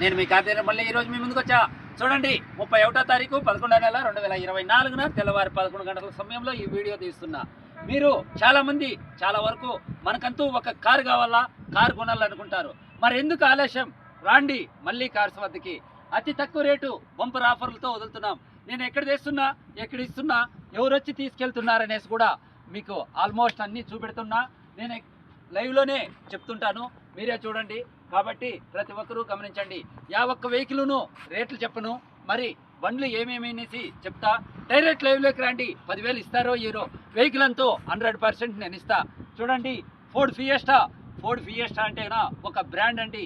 నేను మీ కార్తీక మళ్ళీ ఈరోజు మీ ముందుకు వచ్చా. చూడండి ముప్పై ఒకటో తారీఖు పదకొండో నెల రెండు వేల ఇరవై నాలుగున తెల్లవారి పదకొండు గంటల సమయంలో ఈ వీడియో తీస్తున్నా. మీరు చాలామంది చాలా వరకు మనకంతూ ఒక కారు కావాలా? కారు కొనాలనుకుంటారు. మరి ఎందుకు ఆలస్యం? రాండి మళ్ళీ కార్స్ వద్దకి. అతి తక్కువ రేటు బంపర్ ఆఫర్లతో వదులుతున్నాం. నేను ఎక్కడ తెస్తున్నా ఎక్కడ ఇస్తున్నా ఎవరు వచ్చి తీసుకెళ్తున్నారనేసి కూడా మీకు ఆల్మోస్ట్ అన్నీ చూపెడుతున్నా. నేను లైవ్లోనే చెప్తుంటాను. మీరే చూడండి. కాబట్టి ప్రతి ఒక్కరూ గమనించండి. యా ఒక్క వెహికల్ను రేట్లు చెప్పను. మరి బండ్లు ఏమేమి అనేసి చెప్తా. డైరెక్ట్ లైవ్లోకి రండి. పదివేలు ఇస్తారో ఇరో వెహికల్ అంతా హండ్రెడ్ పర్సెంట్ నేను ఇస్తా. చూడండి ఫోర్డ్ ఫియస్టా. ఫోర్డ్ ఫియస్టా అంటేనా ఒక బ్రాండ్ అండి.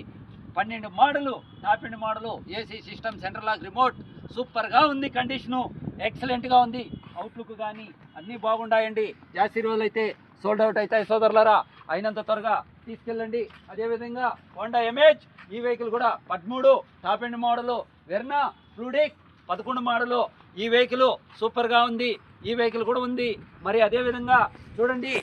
పన్నెండు model top end model AC system central lock remote. సూపర్గా ఉంది కండిషను. ఎక్సలెంట్గా ఉంది. అవుట్లుక్ కానీ అన్నీ బాగుండాయండి. జాస్తి రోజులు అయితే సోల్డ్ అవుట్ అవుతాయి సోదరులరా. అయినంత త్వరగా తీసుకెళ్ళండి. అదేవిధంగా హోండా ఎంహెచ్ ఈ వెహికల్ కూడా పదమూడు top end model Verna fluidic పదకొండు మోడలు ఈ వెహికల్ సూపర్గా ఉంది. ఈ వెహికల్ కూడా ఉంది. మరి అదేవిధంగా చూడండి.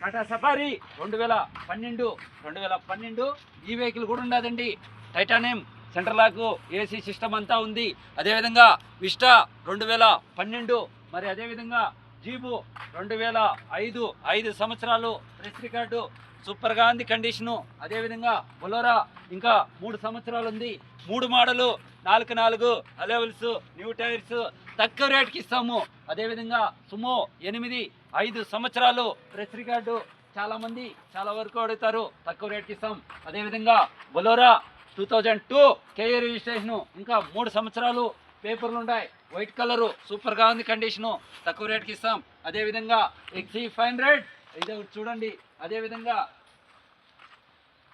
టాటా సఫారీ రెండు వేల పన్నెండు రెండు వేల పన్నెండు ఈ వెహికల్ కూడా ఉండదండి. Titanium centre lock AC system అంతా ఉంది. అదేవిధంగా విస్టా రెండు వేల పన్నెండు మరి అదేవిధంగా జీబు రెండు వేల ఐదు ఐదు సంవత్సరాలు ప్రెస్ రికార్డు సూపర్గా ఉంది కండిషను. అదేవిధంగా బొలోరా ఇంకా మూడు సంవత్సరాలు ఉంది. మూడు మోడలు నాలుగు నాలుగు అలెవెల్స్ న్యూ టైర్స్ తక్కువ రేట్కి ఇస్తాము. అదేవిధంగా సుమో ఎనిమిది ఐదు సంవత్సరాలు ప్రెస్ రికార్డు. చాలామంది చాలా వరకు అడుగుతారు తక్కువ రేట్కి ఇస్తాం. అదేవిధంగా Bolero two thousand two KA registration. ఇంకా మూడు సంవత్సరాలు పేపర్లు ఉన్నాయి వైట్ కలరు సూపర్గా ఉంది కండిషను తక్కువ రేట్కి ఇస్తాం. అదేవిధంగా ఎక్సీ ఫైవ్ హండ్రెడ్ ఇది ఒకటి చూడండి. అదేవిధంగా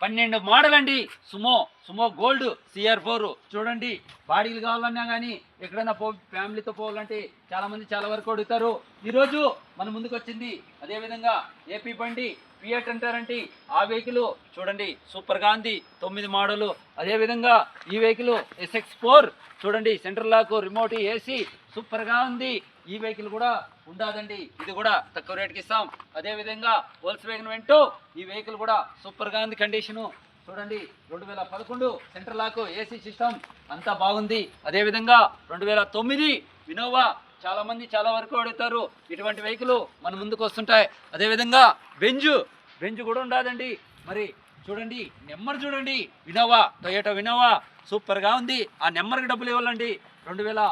పన్నెండు మోడల్ అండి Sumo Sumo Gold CR four. చూడండి బాడీలు కావాలన్నా కానీ ఎక్కడైనా పో ఫ్యామిలీతో పోవాలంటే చాలామంది చాలా వరకు అడుగుతారు. ఈరోజు మన ముందుకు వచ్చింది అదేవిధంగా ఏపీ బండి పిఎట్ అంటారంటే ఆ వెహికల్ చూడండి సూపర్గా ఉంది. తొమ్మిది మోడలు. అదేవిధంగా ఈ వెహికల్ ఎస్ఎక్స్ ఫోర్. చూడండి సెంట్రల్ లాక్ రిమోట్ ఏసీ సూపర్గా ఉంది. ఈ వెహికల్ కూడా ఉండాదండి. ఇది కూడా తక్కువ రేట్కి ఇస్తాం. అదేవిధంగా హోల్స్ వేగన్ వెంటూ ఈ వెహికల్ కూడా సూపర్గా ఉంది కండిషను చూడండి రెండు వేల పదకొండు సెంటర్ లాక్ ఏసీ సిస్టమ్ అంతా బాగుంది. అదేవిధంగా రెండు వేల తొమ్మిది వినోవా చాలామంది చాలా వరకు అడుగుతారు. ఇటువంటి వెహికల్ మన ముందుకు వస్తుంటాయి. అదేవిధంగా బెంజు బెంజు కూడా ఉండదండి. మరి చూడండి నెంబర్ చూడండి. వినోవా టొయోటో వినోవా సూపర్గా ఉంది. ఆ నెంబర్కి డబ్బులు ఇవ్వాలండి. రెండు వేల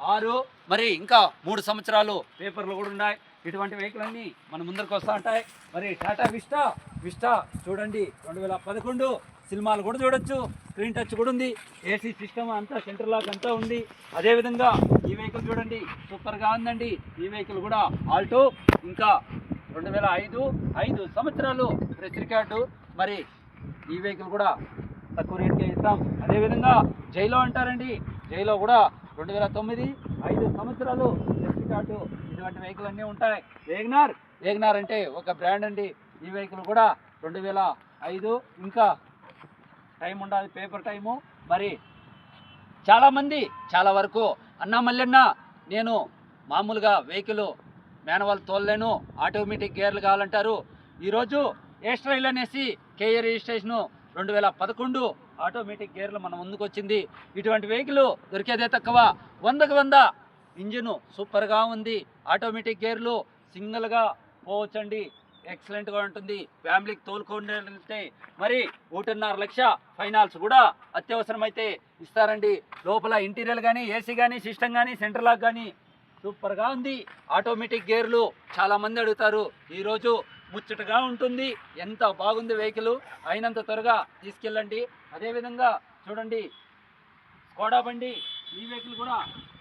ఆరు మరి ఇంకా మూడు సంవత్సరాలు పేపర్లు కూడా ఉన్నాయి. ఇటువంటి వెహికల్ అన్నీ మన ముందరకు వస్తూ ఉంటాయి. మరి టాటా విస్టా విస్టా చూడండి రెండు వేల పదకొండు సినిమాలు కూడా చూడొచ్చు. స్క్రీన్ టచ్ కూడా ఉంది. ఏసీ సిస్టమ్ అంతా సెంటర్ లాక్ అంతా ఉంది. అదేవిధంగా ఈ వెహికల్ చూడండి సూపర్గా ఉందండి. ఈ వెహికల్ కూడా ఆల్టో. ఇంకా రెండు వేల ఐదు ఐదు సంవత్సరాలు ప్రెస్ రికార్డు మరి ఈ వెహికల్ కూడా తక్కువ రేట్కే ఇస్తాం. అదేవిధంగా జైలో అంటారండి. జైలో కూడా రెండు వేల తొమ్మిది ఐదు సంవత్సరాలు ప్రెస్ ఇటువంటి వెహికల్ అన్నీ ఉంటాయి. వేగనార్. వేగనార్ అంటే ఒక బ్రాండ్ అండి. ఈ వెహికల్ కూడా రెండు వేల ఐదు ఇంకా టైం ఉండాలి పేపర్ టైము మరి చాలామంది చాలా వరకు అన్నా మల్లెన్న నేను మామూలుగా వెహికల్ మేనవాళ్ళు తోలలేను ఆటోమేటిక్ గేర్లు కావాలంటారు. ఈరోజు ఏస్ట్రైల్ అనేసి కేఏ రిజిస్ట్రేషను రెండు వేల పదకొండు ఆటోమేటిక్ గేర్లు మన ముందుకు వచ్చింది ఇటువంటి వెహికల్ దొరికేదే తక్కువ. వందకు వంద ఇంజిన్ సూపర్గా ఉంది. ఆటోమేటిక్ గేర్లు సింగిల్గా పోవచ్చండి. ఎక్సలెంట్గా ఉంటుంది. ఫ్యామిలీకి తోలుకుంటే మరి ఒకటిన్నర లక్ష ఫైనాన్స్ కూడా అత్యవసరమైతే ఇస్తారండి. లోపల ఇంటీరియర్ కానీ ఏసీ కానీ సిస్టమ్ కానీ సెంటర్ లాక్ కానీ సూపర్గా ఉంది. ఆటోమేటిక్ గేర్లు చాలామంది అడుగుతారు. ఈరోజు ముచ్చటగా ఉంటుంది. ఎంత బాగుంది వెహికల్? అయినంత త్వరగా తీసుకెళ్ళండి. అదేవిధంగా చూడండి స్కోడా బండి ఈ వెహికల్ కూడా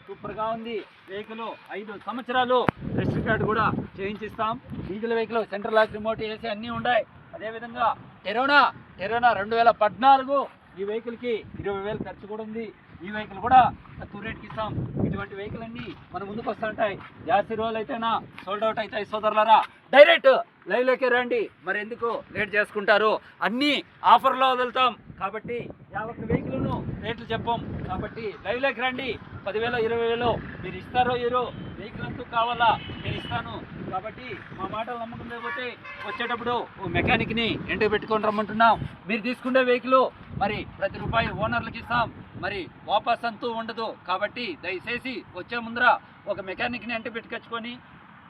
సూపర్గా ఉంది. వెహికల్ ఐదు సంవత్సరాలు రిజిస్టర్ కార్డు కూడా చేయించిస్తాం. Diesel vehicle central lock remote AC అన్నీ ఉన్నాయి అదేవిధంగా టెరోనా టెరోనా రెండు వేల పద్నాలుగు ఈ వెహికల్కి ఇరవై వేలు ఖర్చు కూడా ఉంది. ఈ వెహికల్ కూడా తక్కువ రేట్కి ఇస్తాం. ఇటువంటి వెహికల్ అన్నీ మన ముందుకు వస్తుంటాయి జాస్తి రోజులు అయితేనా సోల్డ్ అవుట్ అవుతాయి సోదరులరా. డైరెక్ట్ లైవ్లోకి రండి. మరి ఎందుకు లేట్ చేసుకుంటారు? అన్నీ ఆఫర్లో వదులుతాం. కాబట్టి యాభై వెహికల్ను రేట్లు చెప్పాం. కాబట్టి లైవ్లోకి రండి. పదివేలు ఇరవై వేలు మీరు ఇస్తారో ఇరో వెహికల్ అంతా కావాలా నేను ఇస్తాను. కాబట్టి మా మాటలు నమ్మకం లేకపోతే వచ్చేటప్పుడు ఓ మెకానిక్ని ఎంట పెట్టుకొని రమ్మంటున్నాం. మీరు తీసుకునే వెహికల్ మరి ప్రతి రూపాయి ఓనర్లకు ఇస్తాం. మరి వాపస్ అంతూ ఉండదు. కాబట్టి దయచేసి వచ్చే ముందర ఒక మెకానిక్ని ఎంట పెట్టుకొచ్చుకొని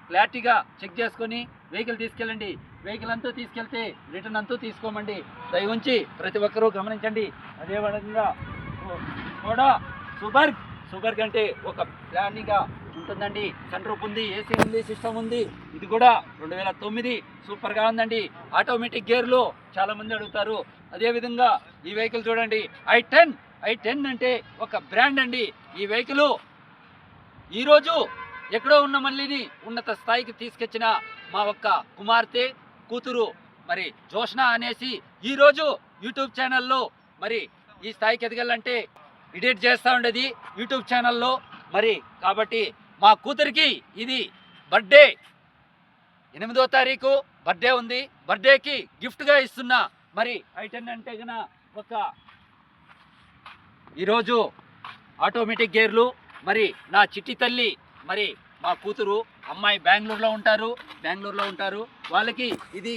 క్లారిటీగా చెక్ చేసుకొని వెహికల్ తీసుకెళ్ళండి. వెహికల్ అంతా తీసుకెళ్తే రిటర్న్ అంతా తీసుకోమండి. దయ ఉంచి ప్రతి ఒక్కరూ గమనించండి. అదే విధంగా కూడా సుబర్గ్. సుబర్గ్ అంటే ఒక ప్లానింగ్గా ఉంటుందండి. సన్ రూప్ ఉంది ఏసీ ఉంది సిస్టమ్ ఉంది. ఇది కూడా రెండు వేల తొమ్మిది సూపర్గా ఉందండి. ఆటోమేటిక్ గేర్లు చాలామంది అడుగుతారు. అదేవిధంగా ఈ వెహికల్ చూడండి. I ten. ఐ టెన్ అంటే ఒక బ్రాండ్ అండి. ఈ వెహికల్ ఈరోజు ఎక్కడో ఉన్న మళ్ళీని ఉన్నత స్థాయికి తీసుకొచ్చిన మా ఒక్క కుమార్తె కూతురు మరి జోష్న అనేసి ఈరోజు యూట్యూబ్ ఛానల్లో మరి ఈ స్థాయికి ఎదగాలంటే ఎడిట్ చేస్తూ ఉండేది యూట్యూబ్ ఛానల్లో. మరి కాబట్టి మా కూతురికి ఇది బర్త్డే. ఎనిమిదో తారీఖు బర్త్డే ఉంది. బర్త్డేకి గిఫ్ట్గా ఇస్తున్నా మరి ఐటెన్ అంటే గన ఒక ఈరోజు ఆటోమేటిక్ గేర్లు. మరి నా చిట్టి తల్లి మరి మా కూతురు అమ్మాయి బెంగళూరులో ఉంటారు బెంగళూరులో ఉంటారు. వాళ్ళకి ఇది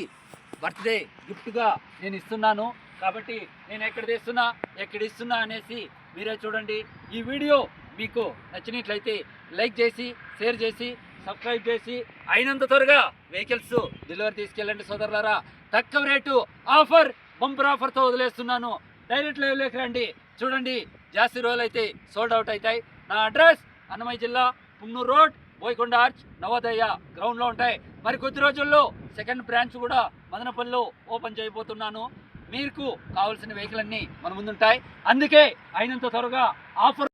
బర్త్డే గిఫ్ట్గా నేను ఇస్తున్నాను. కాబట్టి నేను ఎక్కడ తెస్తున్నా ఎక్కడ ఇస్తున్నా అనేసి మీరే చూడండి. ఈ వీడియో మీకు నచ్చినట్లయితే లైక్ చేసి షేర్ చేసి సబ్స్క్రైబ్ చేసి అయినంత త్వరగా వెహికల్స్ డెలివరీ తీసుకెళ్ళండి సోదరులారా. తక్కువ రేటు ఆఫర్ బంపర్ ఆఫర్తో వదిలేస్తున్నాను. డైరెక్ట్ లైవ్లోకి రండి. చూడండి జాస్తి రోజులు అయితే సోల్డ్ అవుట్ అవుతాయి. నా అడ్రస్ అన్నమయ్య జిల్లా పున్నూరు రోడ్ బోయకొండ ఆర్చ్ నవోదయ గ్రౌండ్లో ఉంటాయి. మరి కొద్ది రోజుల్లో సెకండ్ బ్రాంచ్ కూడా మదనపల్లిలో ఓపెన్ చేయబోతున్నాను. మీకు కావాల్సిన వెహికల్ అన్నీ మన ముందుంటాయి. అందుకే అయినంత త్వరగా ఆఫర్